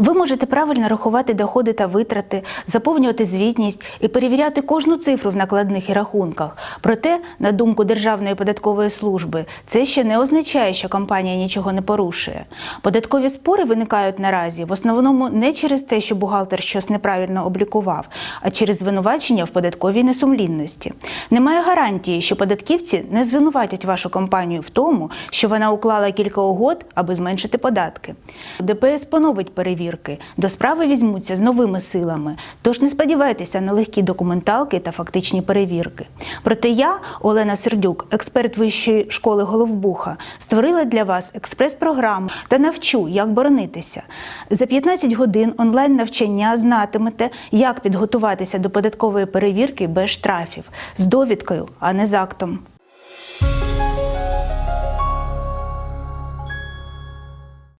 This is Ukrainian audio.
Ви можете правильно рахувати доходи та витрати, заповнювати звітність і перевіряти кожну цифру в накладних і рахунках. Проте, на думку Державної податкової служби, це ще не означає, що компанія нічого не порушує. Податкові спори виникають наразі в основному не через те, що бухгалтер щось неправильно облікував, а через звинувачення в податковій несумлінності. Немає гарантії, що податківці не звинуватять вашу компанію в тому, що вона уклала кілька угод, аби зменшити податки. ДПС поновить перевірки. До справи візьмуться з новими силами. Тож не сподівайтеся на легкі документалки та фактичні перевірки. Проте я, Олена Сердюк, експерт вищої школи Головбуха, створила для вас експрес-програму та навчу, як боронитися. За 15 годин онлайн навчання знатимете, як підготуватися до податкової перевірки без штрафів з довідкою, а не з актом.